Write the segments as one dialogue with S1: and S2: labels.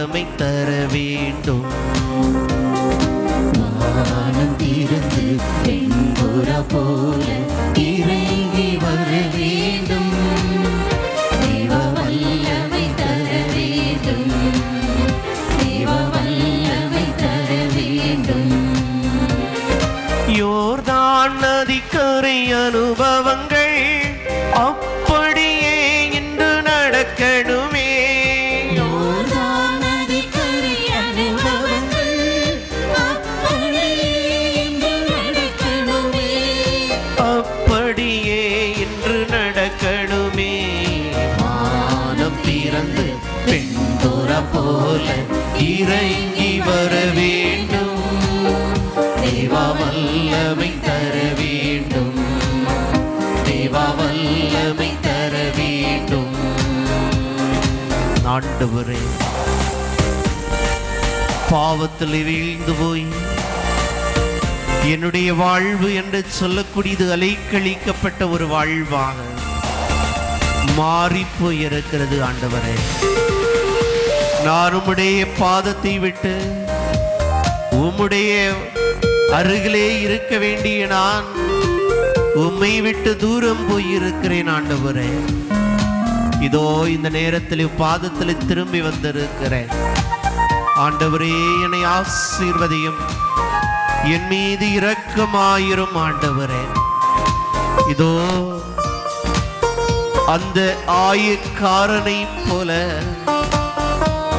S1: வல்லமை தர வேண்டும்.
S2: வானம் திறந்து வெண்புற
S1: பெண்புற போல இறங்கி வர வேண்டும். தேவா வல்லமை தர வேண்டும். தேவா வல்லமை தர வேண்டும். ஆண்டவரே பாவத்தில் வீழ்ந்து போய் என்னுடைய வாழ்வு என்று சொல்லக்கூடியது அலைக்கழிக்கப்பட்ட ஒரு வாழ்வாக மாறி போயிருக்கிறது ஆண்டவரே. நான் உம்முடைய பாதத்தை விட்டு உம்முடைய அருகிலே இருக்க வேண்டிய நான் உம்மை விட்டு தூரம் போயிருக்கிறேன் ஆண்டவரே. இதோ இந்த நேரத்தில் பாதத்தில் திரும்பி வந்திருக்கிறேன். ஆண்டவரே என்னை ஆசீர்வதியும். என் மீது இரக்கமாயிரும் ஆண்டவரே. இதோ அந்த ஆயக்காரனை போல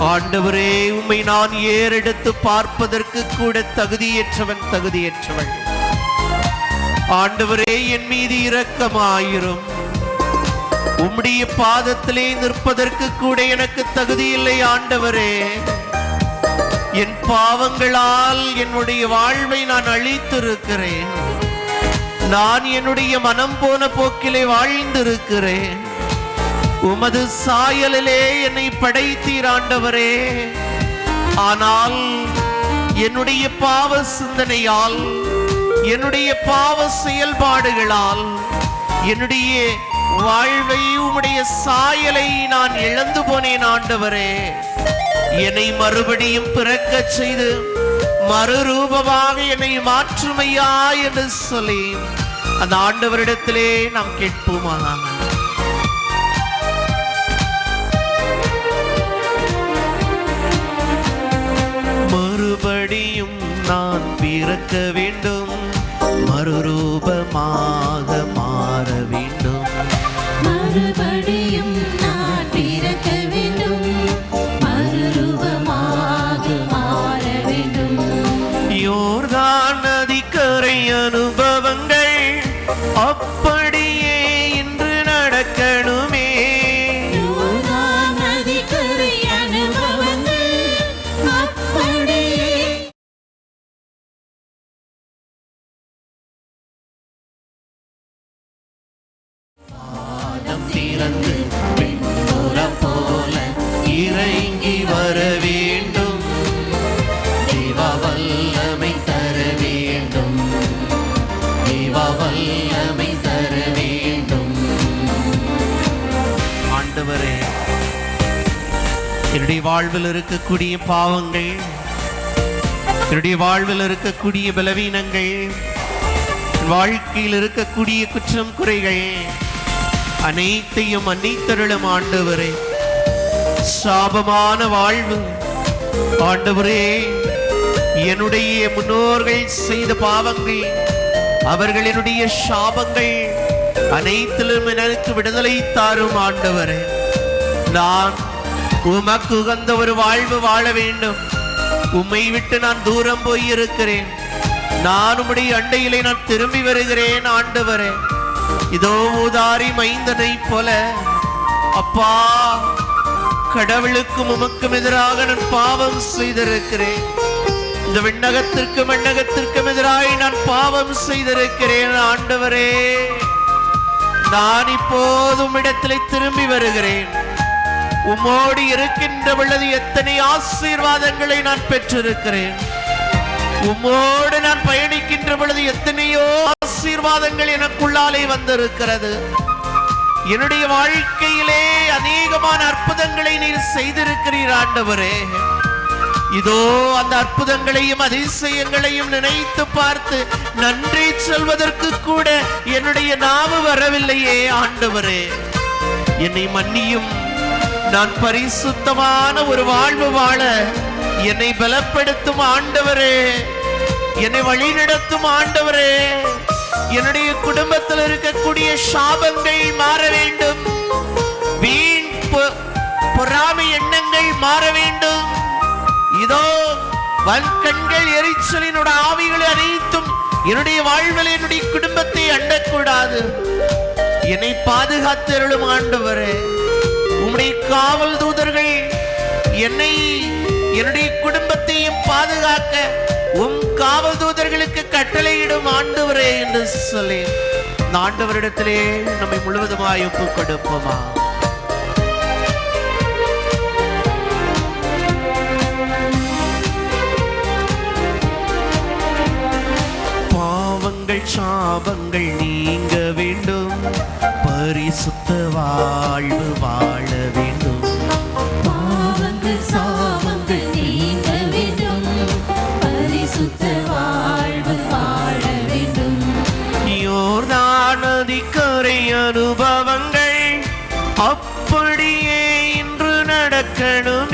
S1: ஆண்டவரே உம்மை நான் ஏறெடுத்து பார்ப்பதற்கு கூட தகுதியற்றவன் தகுதியற்றவன். ஆண்டவரே என் மீது இரக்கமாயிரும். உம்முடைய பாதத்திலே நிற்பதற்கு கூட எனக்கு தகுதி இல்லை ஆண்டவரே. என் பாவங்களால் என்னுடைய வாழ்வை நான் அழித்திருக்கிறேன். நான் என்னுடைய மனம் போன போக்கிலே வாழ்ந்திருக்கிறேன். உமது சாயலிலே என்னை படைத்தீர் ஆண்டவரே. ஆனால் என்னுடைய பாவ சிந்தனையால் என்னுடைய பாவ செயல்பாடுகளால் என்னுடைய வாழ்வை உம்முடைய சாயலை நான் இழந்து போனேன் ஆண்டவரே. என்னை மறுபடியும் பிறக்கச் செய்து மறுரூபமாக என்னை மாற்றுமையா என்று சொல்லி அந்த ஆண்டவரிடத்திலே நாம் கேட்போமா பிறக்க வேண்டும். மறுரூபமாக மாற வேண்டும். மறுப தேவா வல்லமை தர வேண்டும். ஆண்டவரே என்னுடைய வாழ்வில் இருக்கக்கூடிய பாவங்கள் என்னுடைய வாழ்வில் இருக்கக்கூடிய பலவீனங்கள் வாழ்க்கையில் இருக்கக்கூடிய குற்றம் குறைகள் அனைத்தையும் அனைத்தருளும் ஆண்டவரே. சாபமான வாழ்வு ஆண்டவரே என்னுடைய முன்னோர்கள் செய்த பாவங்கள் அவர்களினுடைய சாபங்கள் அனைத்திலும் எனக்கு விடுதலை தாரும் ஆண்டவரே. நான் உமக்கு உகந்த ஒரு வாழ்வு வாழ வேண்டும். உம்மை விட்டு நான் தூரம் போய் இருக்கிறேன் நான் உம்முடைய அண்டையிலே நான் திரும்பி வருகிறேன் ஆண்டவரே. இதோ ஊதாரி மைந்தனை போல அப்பா கடவுளுக்கும் உமக்கும் எதிராக நான் பாவம் செய்திருக்கிறேன். இந்த விண்ணகத்திற்கும் விண்ணகத்திற்கும் எதிராக நான் பாவம் செய்திருக்கிறேன் ஆண்டவரே. நான் இப்போதும் இடத்திலே திரும்பி வருகிறேன். உம்மோடு இருக்கின்ற பொழுது எத்தனை ஆசீர்வாதங்களை நான் பெற்றிருக்கிறேன். உம்மோடு நான் பயணிக்கின்ற பொழுது எத்தனையோ ஆசீர்வாதங்கள் எனக்குள்ளாலே வந்திருக்கிறது. என்னுடைய வாழ்க்கையிலே அநேகமான அற்புதங்களை நீர் செய்திருக்கிறீர் ஆண்டவரே. இதோ அந்த அற்புதங்களையும் அதிசயங்களையும் நினைத்து பார்த்து நன்றி சொல்வதற்கு கூட என்னுடைய நாவு வரவில்லையே ஆண்டவரே. என்னை மன்னியும். நான் பரிசுத்தமான ஒரு வாழ்வு வாழ என்னை பலப்படுத்தும் ஆண்டவரே. என்னை வழிநடத்தும் ஆண்டவரே. என்னுடைய குடும்பத்தில் இருக்கக்கூடிய சாபங்கள் மாற வேண்டும். வீண் பொறாமை எண்ணங்கள் மாற வேண்டும். இதோ வன்கண்கள் எரிச்சலினோட ஆவிகளை அனைத்தும் என்னுடைய வாழ்வில் என்னுடைய குடும்பத்தை அண்டக்கூடாது. என்னை பாதுகாத்தருளும் ஆண்டவரே. உம்முடைய காவல் தூதர்கள் என்னை என்னுடைய குடும்பத்தையும் பாதுகாக்க உம் காவல் தூதர்களுக்கு கட்டளையிடும் ஆண்டவரே என்று சொல்லி இந்த ஆண்டவரிடத்திலே நம்மை முழுவதுமாய் ஒப்புக் கொடுப்போமா சாபங்கள் நீங்க வேண்டும். பரிசுத்த வாழ்வு வாழ வேண்டும்.
S2: பாவங்கள் சாபங்கள் நீங்க வேண்டும். பரிசுத்த வாழ்வு வாழ வேண்டும்.
S1: யோர்தான் நதிக்கரை அனுபவங்கள் அப்படியே இன்று நடக்கணுமே.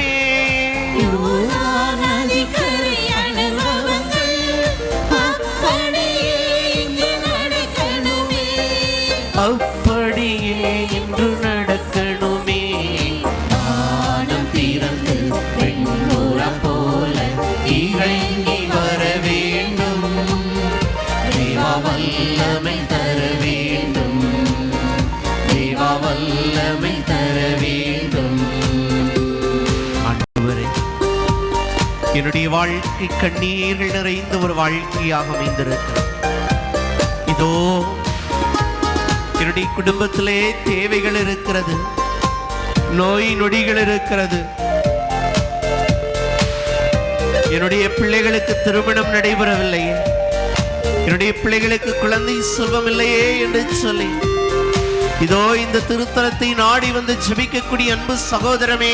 S1: என்னுடைய வாழ்க்கை கண்ணீர்கள் நிறைந்த ஒரு வாழ்க்கையாக அமைந்திருக்கிறது. இதோ என்னுடைய குடும்பத்திலே தேவைகள் இருக்கிறது நோய் நொடிகள் இருக்கிறது. என்னுடைய பிள்ளைகளுக்கு திருமணம் நடைபெறவில்லையே என்னுடைய பிள்ளைகளுக்கு குழந்தை செல்வம் இல்லையே என்று சொல்லி இதோ இந்த திருத்தலத்தை நாடி வந்து ஜபிக்கக்கூடிய அன்பு சகோதரமே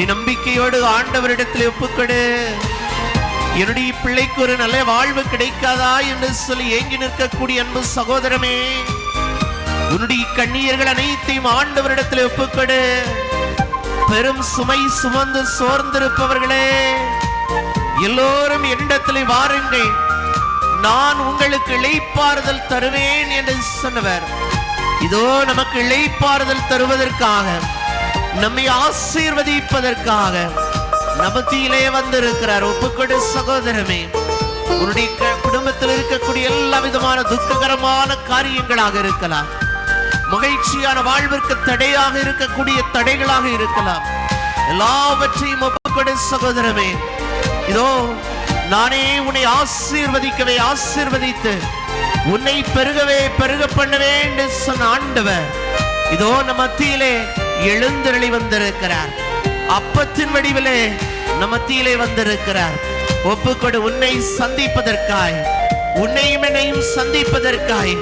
S1: நீ நம்பிக்கையோடு ஆண்டவரிடத்தில் ஒப்புக்கொடு. என்னுடைய பிள்ளைக்கு ஒரு நல்ல வாழ்வு கிடைக்காதா என்று சொல்லி ஏங்கி நிற்கக்கூடிய அன்பு சகோதரமே. உன்னுடைய கண்ணீர்கள் அனைத்தையும் ஆண்டவரிடத்தில் ஒப்புக்கொடு. பெரும் சுமை சுமந்து சோர்ந்திருப்பவர்களே எல்லோரும் என்னிடத்தில் வாருங்கள். நான் உங்களுக்கு இழைப்பாறுதல் தருவேன் என்று சொன்னவர். இதோ நமக்கு இழைப்பாறுதல் தருவதற்காக நம்மை ஆசீர்வதிப்பதற்காக நமத்தியிலே வந்திருக்கிறார். ஒப்புக்கொடு சகோதரமே உன்னுடைய குடும்பத்தில் இருக்கக்கூடிய எல்லா விதமான துக்ககரமான காரியங்களாக இருக்கலாம். மகிழ்ச்சியான வாழ்விற்கு தடையாக இருக்கக்கூடிய தடைகளாக இருக்கலாம். எல்லாவற்றையும் ஒப்புக்கொடு சகோதரமே இதோ நானே உன்னை ஆசீர்வதிக்கவே ஆசீர்வதித்து உன்னை பெருகவே பெருக பண்ணவே என்று சொன்ன ஆண்டவர் இதோ நம்ம மத்தியிலே எழுந்தருளி வந்திருக்கிறார். அப்பத்தின் வடிவிலே நம் வந்திருக்கிறார். ஒப்புக்கொடு உன்னை சந்திப்பதற்காய் உன்னையும் என்னையும் சந்திப்பதற்காய்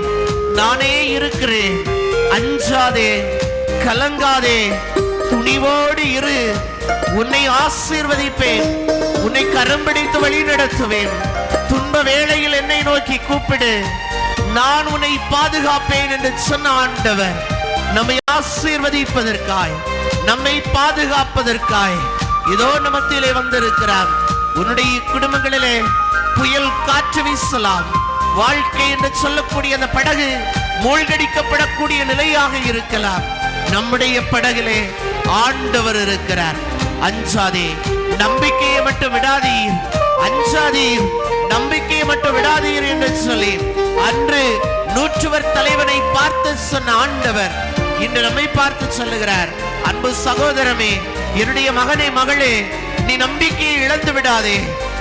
S1: நானே இருக்கிறேன். அஞ்சாதே கலங்காதே துணிவோடு இரு. உன்னை ஆசீர்வதிப்பேன் உன்னை கரம்பிடித்து வழி நடத்துவேன். துன்ப வேளையில் என்னை நோக்கி கூப்பிடு. நான் உன்னை பாதுகாப்பேன் என்று சொன்ன ஆண்டவர். நம்மை ஆசீர்வதிப்பதற்காய் நம்மை பாதுகாப்பதற்காய். இதோ நமத்திலே வந்திருக்கிறார். உன்னுடைய குடும்பங்களிலே புயல் காற்று வீசலாம். வாழ்க்கை என்று சொல்லக்கூடிய அந்த படகு மூழ்கடிக்கப்படக்கூடிய நிலையாக இருக்கலாம். நம்முடைய படகிலே ஆண்டவர் இருக்கிறார். அஞ்சாதே நம்பிக்கையை மட்டும் விடாதீர். அஞ்சாதீர் நம்பிக்கையை மட்டும் விடாதீர் என்று சொல்லி அன்று நூற்றுவர் தலைவனை பார்த்து சொன்ன ஆண்டவர் இன்று நம்மை பார்த்து சொல்லுகிறார் அன்பு சகோதரமே என்னுடைய மகனே மகளே நீ நம்பிக்கையை இழந்து விடாதே.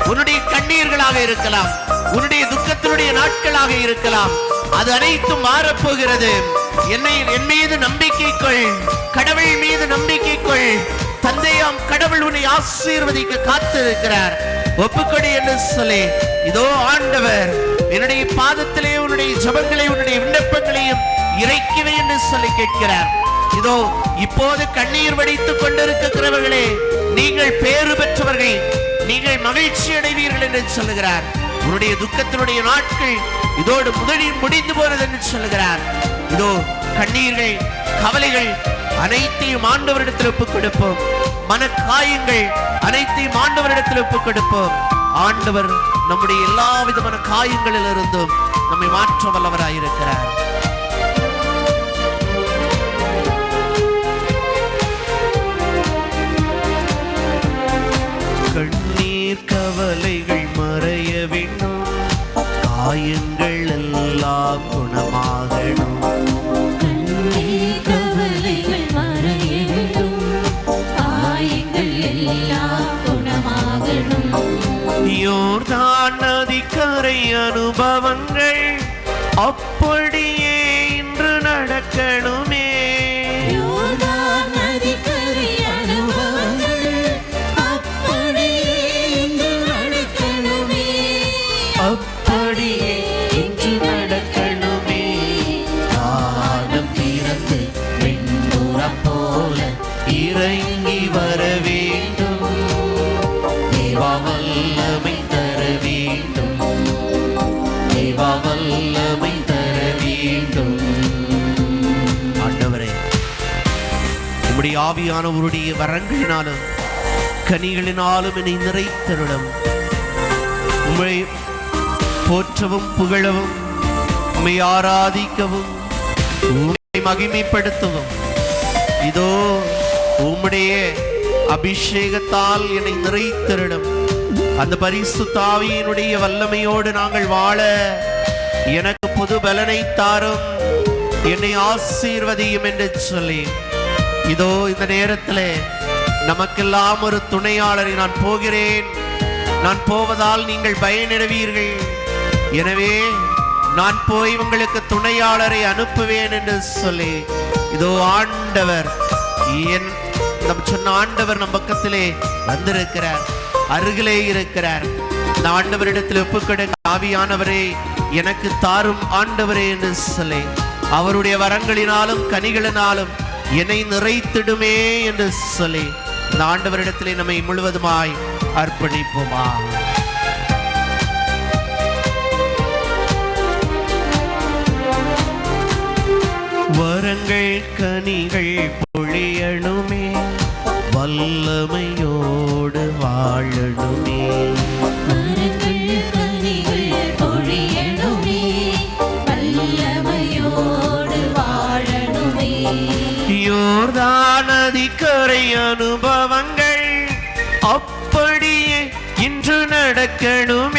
S1: உன்னுடைய கண்ணீர்களாக இருக்கலாம் உன்னுடைய துக்கத்தினுடைய நாட்களாக இருக்கலாம். அது அனைத்தும் மாறப்போகிறது. என்னை என் மீது நம்பிக்கை கொள். கடவுள் மீது நம்பிக்கை கொள். தந்தையாம் கடவுள் உன்னை ஆசீர்வதிக்க காத்திருக்கிறார். ஒப்புக்கொடி என்று சொல்லி இதோ ஆண்டவர் என்னுடைய பாதத்திலே உன்னுடைய ஜபங்களை உன்னுடைய விண்ணப்பங்களையும் இறைக்குவே என்று சொல்லி கேட்கிறார். இதோ இப்போது கண்ணீர் வடித்துக் கொண்டிருக்கிறவர்களே நீங்கள் பேறு பெற்றவர்கள் நீங்கள் மகிழ்ச்சி அடைவீர்கள் என்று சொல்லுகிறார். உன்னுடைய துக்கத்தினுடைய நாட்கள் இதோடு முதலில் முடிந்து போனது என்று சொல்லுகிறார். இதோ கண்ணீர்கள் கவலைகள் அனைத்தையும் ஆண்டவரிடத்தில் ஒப்புக் கொடுப்போம். மன காயங்கள் அனைத்தையும் ஆண்டவரிடத்தில் ஒப்புக் கொடுப்போம். ஆண்டவர் நம்முடைய எல்லா விதமான காயங்களிலிருந்தும் நம்மை மாற்ற வல்லவராயிருக்கிறார் கவலைகள் மறைய வேண்டும். காயங்கள் எல்லாம் குணமாகணும்.
S2: கவலைகள் மறைய வேண்டும். காயங்கள் எல்லாம் குணமாகணும்.
S1: யோர்தான் நதிக்கரை அனுபவங்கள் அப்படியே இன்று நடக்கணுமே. ஆவியானவருடைய வரங்களினாலும் கனிகளினாலும் என்னை நிறைத்தருளும். உம்மை போற்றவும் புகழவும் உம்மை ஆராதிக்கவும் உம்மை மகிமைப்படுத்தவும். இதோ உம்முடைய அபிஷேகத்தால் என்னை நிறைத்தருளும். அந்த பரிசு தாவியினுடைய வல்லமையோடு நாங்கள் வாழ எனக்கு புது பலனை தாரும். என்னை ஆசீர்வதியும் என்று சொல்லி இதோ இந்த நேரத்திலே நமக்கெல்லாம் ஒரு துணையாளரை நான் போகிறேன். நான் போவதால் நீங்கள் பயனிடுவீர்கள். எனவே நான் போய் உங்களுக்கு துணையாளரை அனுப்புவேன் என்று சொல்லி இதோ ஆண்டவர் என் நம் சொன்ன ஆண்டவர் நம் பக்கத்திலே வந்திருக்கிறார் அருகிலே இருக்கிறார். இந்த ஆண்டவரிடத்தில் ஒப்புக்கொடுங்க ஆவியானவரே எனக்கு தாரும் ஆண்டவரே என்று சொல்லி அவருடைய வரங்களினாலும் கனிகளினாலும் என்னை நிறைத்திடுமே என்று சொல்லி இந்த ஆண்டவரிடத்திலே நம்மை முழுவதுமாய் அர்ப்பணிப்போமா? வரங்கள் கனிகள் பொழியணுமே வல்லமையோடு வாழணுமே. நதிக்கரை அனுபவங்கள் அப்படியே இன்று நடக்கணும்.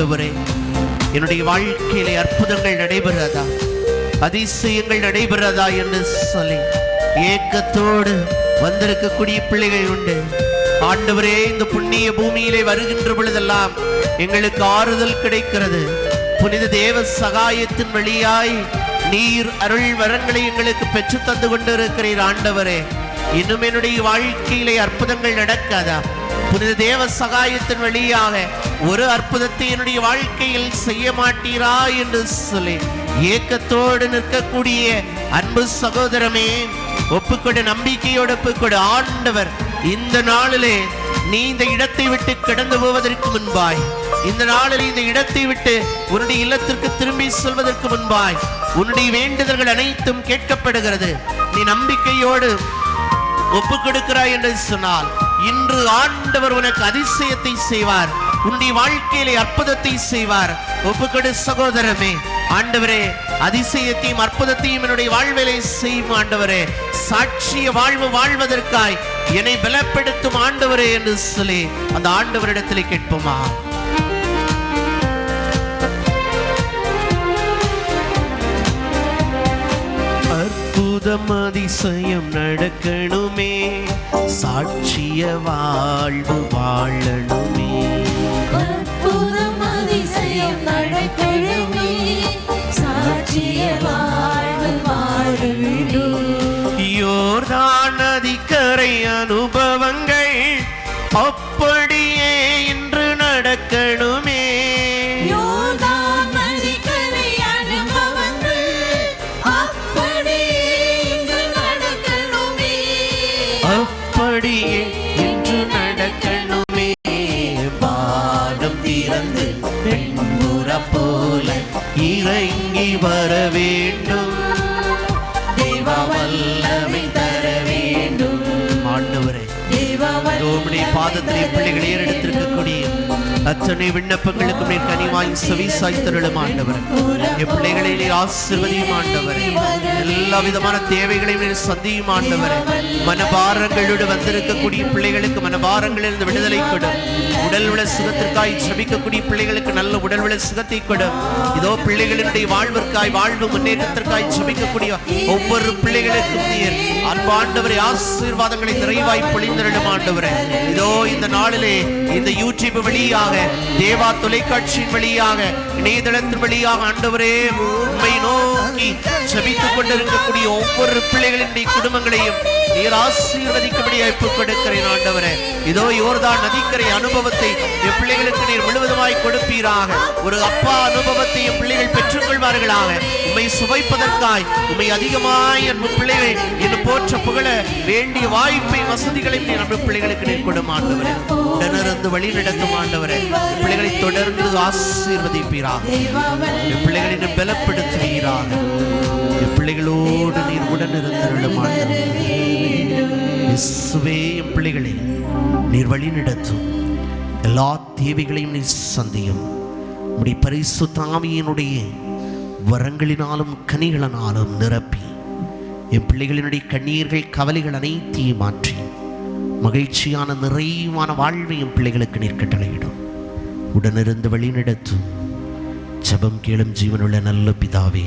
S1: ஆண்டவரே என்னுடைய வாழ்க்கையிலே அற்புதங்கள் நடைபெறாதா? அதிசயங்கள் நடைபெறாதா என்று சொல்லி ஏக்கத்தோடு வந்திருக்கக்கூடிய பிள்ளைகள் உண்டு. ஆண்டவரே இந்த புண்ணிய பூமியிலே வருகின்ற பொழுதெல்லாம் எங்களுக்கு ஆறுதல் கிடைக்கிறது. புனித தேவ சகாயத்தின் வழியாய் நீர் அருள் வரங்களை எங்களுக்கு பெற்று தந்து கொண்டிருக்கிறீர் ஆண்டவரே. இன்னும் என்னுடைய வாழ்க்கையிலே அற்புதங்கள் நடக்காதா? புனித தேவ சகாயத்தின் வழியாக ஒரு அற்புதத்தை என்னுடைய வாழ்க்கையில் செய்ய மாட்டீரா என்று சொல்லி ஏக்கத்தோடு நிற்கக்கூடிய அன்பு சகோதரமே ஒப்புக்கொடு நம்பிக்கையோடு ஒப்புக்கொடு ஆண்டவர் இந்த நாளிலே நீ இந்த இடத்தை விட்டு கடந்து போவதற்கு முன்பாய். இந்த நாளில் இந்த இடத்தை விட்டு உன்னுடைய இல்லத்திற்கு திரும்பி செல்வதற்கு முன்பாய். உன்னுடைய வேண்டுதல்கள் அனைத்தும் கேட்கப்படுகிறது. நீ நம்பிக்கையோடு ஒப்பு கொடுக்கிறாய் என்று சொன்னால் இன்று ஆண்டவர் உனக்கு அதிசயத்தை செய்வார். உன்னை வாழ்க்கையிலே அற்புதத்தை செய்வார். ஒப்புக்கடு சகோதரமே. ஆண்டவரே அதிசயத்தையும் அற்புதத்தையும் என்னுடைய வாழ்விலை செய்யும் ஆண்டவரே. சாட்சிய வாழ்வு வாழ்வதற்காய் என்னை பலப்படுத்தும் ஆண்டவரே என்று சொல்லி அந்த ஆண்டவரிடத்திலே கேட்போமா? அற்புதம் அதிசயம் நடக்கணுமே. சாட்சிய வாழ்வு வாழணுமே.
S2: அற்புதம் அதிசயம் சாட்சிய வாழ்வு
S1: யோர்தான் நதிக்கரை அனுபவங்கள் அப்போ வர வேண்டும் தேவ வல்லமை தர வேண்டும் ஆண்டவரே உம்முடைய பாதத்திலே பிள்ளைகளை ஏறெடுத்திருக்கக்கூடிய அத்தனை விண்ணப்பங்களுக்கு மேல் கனிவாய் செவி சாய்த்தருளும் ஆண்டவர். என் பிள்ளைகளை நீர் ஆசிர்வதியும் ஆண்டவர். எல்லா விதமான தேவைகளையும் நீர் சந்தியும் ஆண்டவர். மனபாரங்களோடு வந்திருக்கக்கூடிய பிள்ளைகளுக்கு மனபாரங்களிலிருந்து விடுதலை கொடு. உடல் உள்ள சுகத்திற்காய் ஜெபிக்கக்கூடிய பிள்ளைகளுக்கு நல்ல உடல் உள்ள சுகத்தை கொடு. இதோ பிள்ளைகளினுடைய வாழ்விற்காய் வாழ்வு முன்னேற்றத்திற்காய் ஜெபிக்கக்கூடிய ஒவ்வொரு பிள்ளைகளுக்கும் நீர் அன்பாண்டவரை ஆசீர்வாதங்களை நிறைவாய் பொழிந்திருடும் ஆண்டவரே. இதோ இந்த நாளிலே இந்த யூடியூப் வழியாக தேவா தொலைக்காட்சியின் வழியாக இணையதளத்தின் வழியாக ஆண்டவரே உண்மை நோக்கி சபித்துக் கொண்டிருக்கக்கூடிய ஒவ்வொரு பிள்ளைகளின் குடும்பங்களையும் நீர் ஆசீர்வதிக்கும்படி ஒப்புக் கொடுக்கிறேன் ஆண்டவரே. இதோ யோர்தான் நதிக்கரை அனுபவத்தை என் பிள்ளைகளுக்கு நீர் முழுவதுமாய் கொடுப்பீராக. ஒரு அப்பா அனுபவத்தை என் பிள்ளைகள் பெற்றுக்கொள்வார்களாக. உம்மை சுவைப்பதற்காய் உம்மை அதிகமாய் என் பிள்ளைகள் என்று போற்ற புகழ வேண்டிய வாய்ப்பை வசதிகளை நீர் நம்ம பிள்ளைகளுக்கு நீர் கொடும் ஆண்டவரே. உடனிருந்து வழி நடத்தும் ஆண்டவரே. பிள்ளைகளை தொடர்ந்து ஆசீர்வதிப்பீராக. பிள்ளைகளை நீர் பலப்படுத்துவீராக. பிள்ளைகளோடு நீர் உடனிருந்தருளும் ஆண்டவரே. இயேசுவே என் பிள்ளைகளை நீர் வழி நடத்தும். எல்லா தேவைகளையும் நீர் சந்தியும். உடைய பரிசுத்தாமியினுடைய வரங்களினாலும் கனிகளினாலும் நிரப்பி. என் பிள்ளைகளினுடைய கண்ணீர்கள் கவலைகள் அனைத்தையும் மாற்றி. மகிழ்ச்சியான நிறைவான வாழ்வை என் பிள்ளைகளுக்கு நீர் கட்டளையிடும். உடனிருந்து வழிநடத்தும் ஜெபம் கேளும் ஜீவனுள்ள நல்ல பிதாவே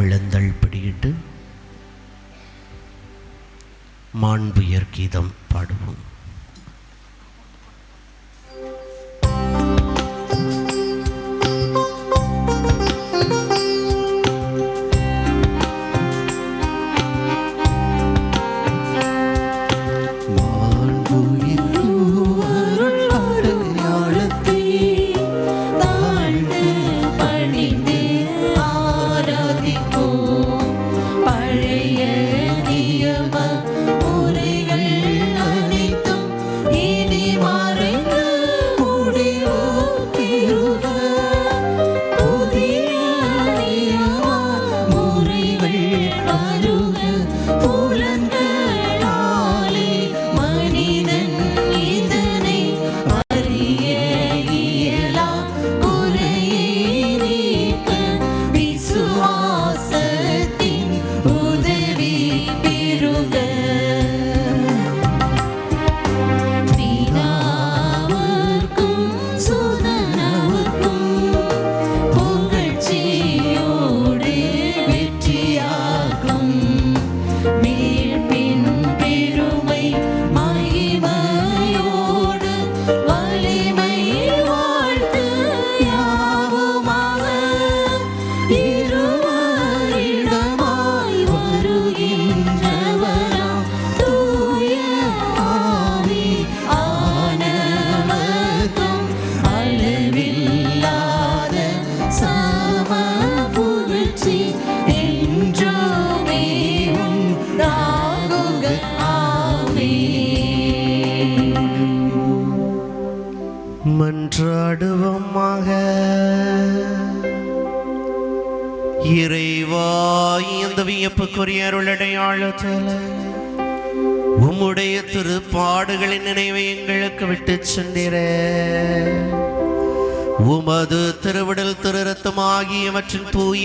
S1: மிளந்தள் பிடிக்கிட்டு மாண்புயர் கீதம் பாடுவோம்.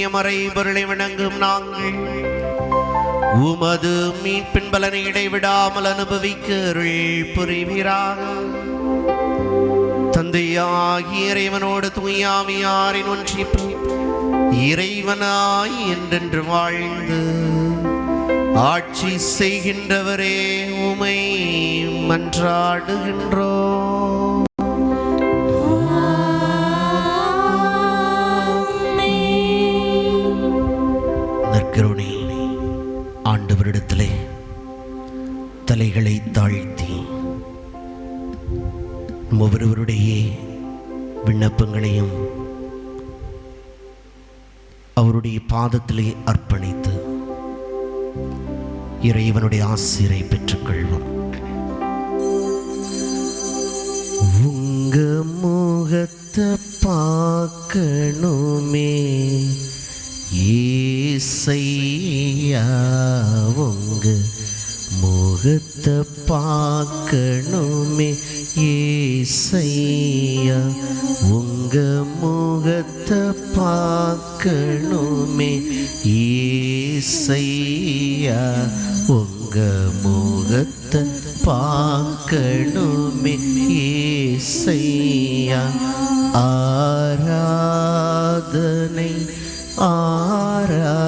S1: ஆகியவற்றின் பொருளை விளங்கும் நாங்கள். உமது மீட்பின் பலனை இடைவிடாமல் அனுபவிக்க அருள் புரிவீராக. தந்தையாகிய இறைவனோடு தூயாமியாரின் ஒன்றிப்பு இறைவனாய் என்றென்று வாழ்ந்து ஆட்சி செய்கின்றவரே உமை மன்றாடுகின்றோ பாதத்திலே அர்ப்பணித்து இறைவனுடைய ஆசிரை பெற்றுக்கொள்வோம். உங்க முகத்தை பார்க்கணுமே ஏசையா உங்க முகத்தை பார்க்கணுமே ஏசையா உங்க முகத்தை பார்க்கணுமே. ஏசையா உங்க முகத்தை பார்க்கணுமே. ஏசையா ஆராதனை ஆரா